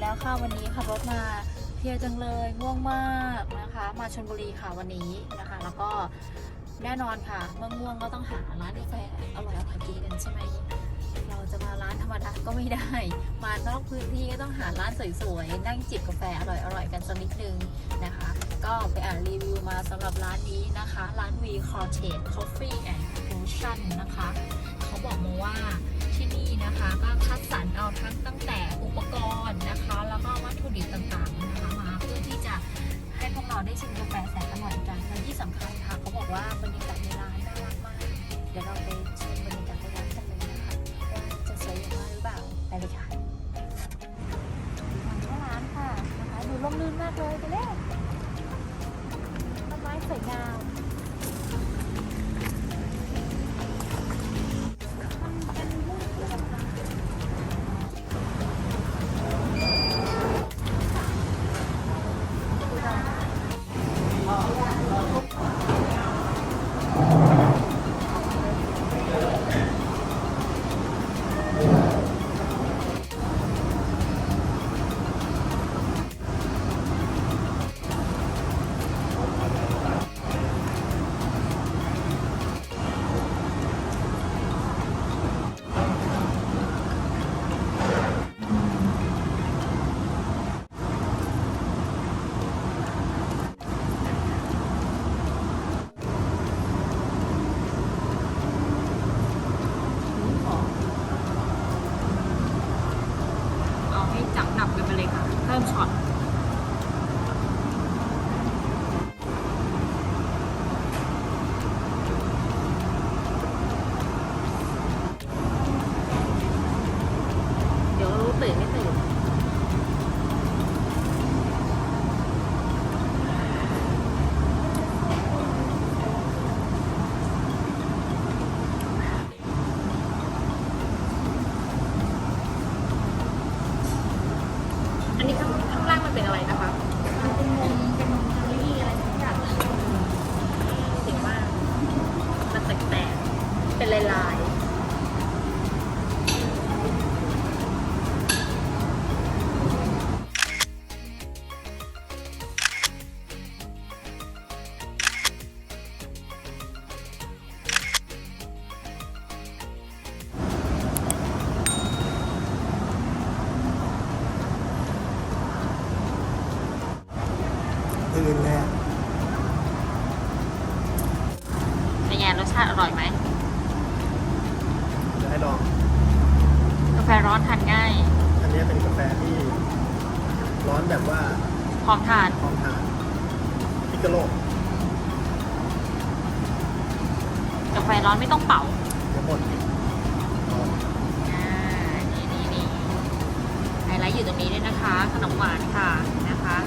แล้วค่ะวันนี้ค่ะรถมาเพียจังเลยง่วงมากนะคะ มาชลบุรีค่ะวันนี้นะคะ แล้วก็แน่นอนค่ะเมื่อง่วงก็ต้องหาร้านกาแฟอร่อยอร่อยกินกันใช่ไหมเราจะมาร้านธรรมดาก็ไม่ได้ มานอกพื้นที่ก็ต้องหาร้านสวยๆนั่งจิบกาแฟอร่อยอร่อยกันสักนิดนึงนะคะ ก็ไปอ่านรีวิวมาสำหรับร้านนี้นะคะ ร้าน V c o r t a g e Coffee and Fusion นะคะ เขาบอกมาว่าที่นี่นะคะก็คัดสรร มลื่นมากเลยไปเร็ว ๆอื่นเลยอะเป็นไงรสชาติอร่อยไหมเดี๋ยวให้ลอง กาแฟร้อนทานง่าย อันนี้เป็นกาแฟที่ร้อนแบบว่าพร้อมทาน พร้อมทานพิกาโลกาแฟร้อนไม่ต้องเป่าเดี๋ยวหมดอ๋ออ่านี่นี่นี่ไฮไลท์อยู่ตรงนี้ด้วยนะคะ ขนมหวานค่ะนะคะ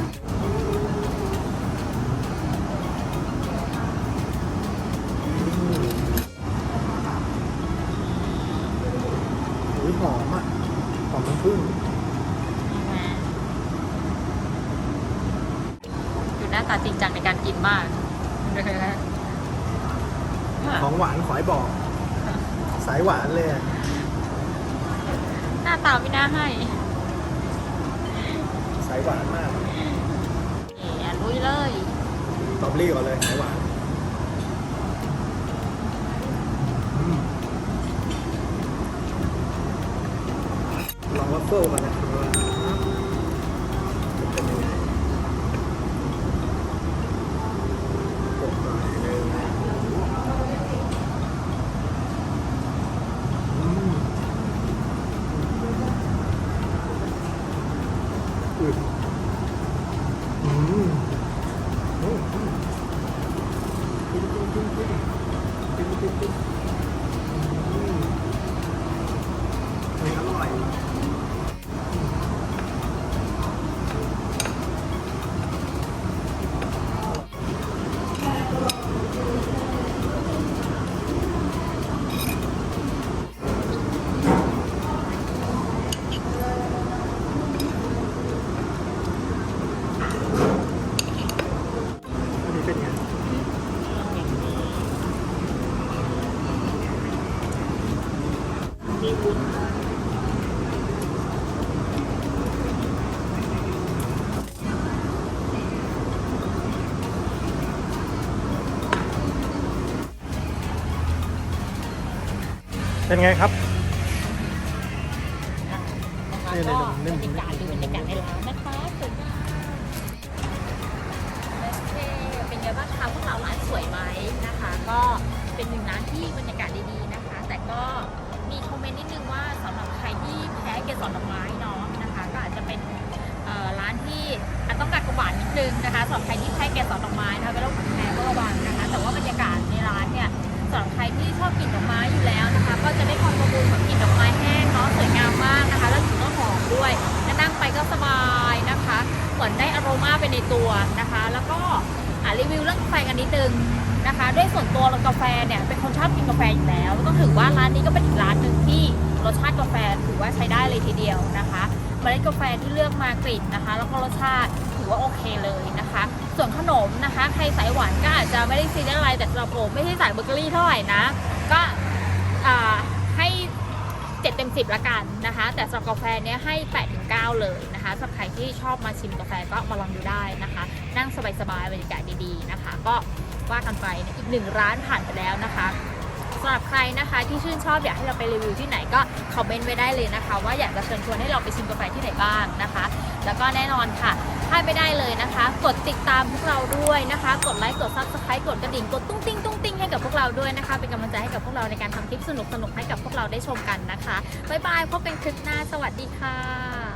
น้ำผึ้งอยู่หน้าตาจริงจังในการกินมาก ของหวานขอให้บอก สายหวานเลยอะหน้าตาไม่น่าให้ สายหวานมากนี่อะลุยเลยสตรอเบอรี่ก่อนเลย สายหวานอืม ลอง เป็นไงครับ นี่เดี๋ยวบรเดี๋ยวรยากาศดูบรรยากาศในร้านนะคะสวยมากโอเคเป็นไงบ้างคะพวกเราร้านสวยไหมนะคะ ก็เป็นหนึ่งร้านที่บรรยากาศดีๆนะคะ แต่ก็มีคอมเมนต์นิดนึงว่าสำหรับใครที่แพ้เกสรดอกไม้เนาะนะคะ ก็อาจจะเป็นเอ่อร้านที่อาจต้องการกระหวานนิดนึงนะคะสำหรับใครที่แพ้เกสรดอกไม้นะคะเป็นโรคแพ้ก็ระวังนะคะ แต่ว่าบรรยากาศในร้านเนี่ย สำหรับใครที่ชอบกลิ่นดอกไม้อยู่แล้วนะคะ ก็จะได้ความประมูลของกลิ่นดอกไม้แห้งเนาะสวยงามมากนะคะ แล้วกลิ่นก็หอมด้วยและนั่งไปก็สบายนะคะเหมือนได้อารมาไปในตัวนะคะ แล้วก็อ่ารีวิวเรื่องกาแฟกันนิดนึงนะคะด้วยส่วนตัวเรากาแฟเนี่ยเป็นคนชอบกินกาแฟอยู่แล้วแล้วก็ถือว่าร้านนี้ก็เป็นอีกร้านหนึ่งที่รสชาติกาแฟถือว่าใช้ได้เลยทีเดียวนะคะเมล็ดกาแฟที่เลือกมากลิ่นนะคะ แล้วก็รสชาติ ถือว่าโอเคเลยนะคะ ส่วนขนมนะคะ ใครสายหวานก็อาจจะไม่ได้ซีเรียสอะไรแต่สำหรับผมไม่ใช่สายเบเกอรี่เท่าไหร่นะ ก็ให้เจ็ดเต็มสิบละกันนะคะ แต่สำหรับกาแฟเนี้ยให้8ปดถึงเเลยนะคะสำหรับใครที่ชอบมาชิมกาแฟก็มาลองดูได้นะคะ นั่งสบายๆบรรยากาศดีๆนะคะ ก็ว่ากันไปนะอีกหนึ่งร้านผ่านไปแล้วนะคะสำหรับใครนะคะที่ชื่นชอบอยากให้เราไปรีวิวที่ไหนก็คอมเมนต์ไว้ได้เลยนะคะ ว่าอยากจะเชิญชวนให้เราไปชิมกาแฟที่ไหนบ้างนะคะ แล้วก็แน่นอนค่ะ ลาดไม่ได้เลยนะคะ กดติดตามพวกเราด้วยนะคะ กดไลค์ กดซับสไครต์กดกระดิ่ง กดตุ้งติ้งตุ้งติ้งให้กับพวกเราด้วยนะคะ เป็นกำลังใจให้กับพวกเราในการทำคลิปสนุกสนุกให้กับพวกเราได้ชมกันนะคะ บ๊ายบายพบกันคลิปหน้า สวัสดีค่ะ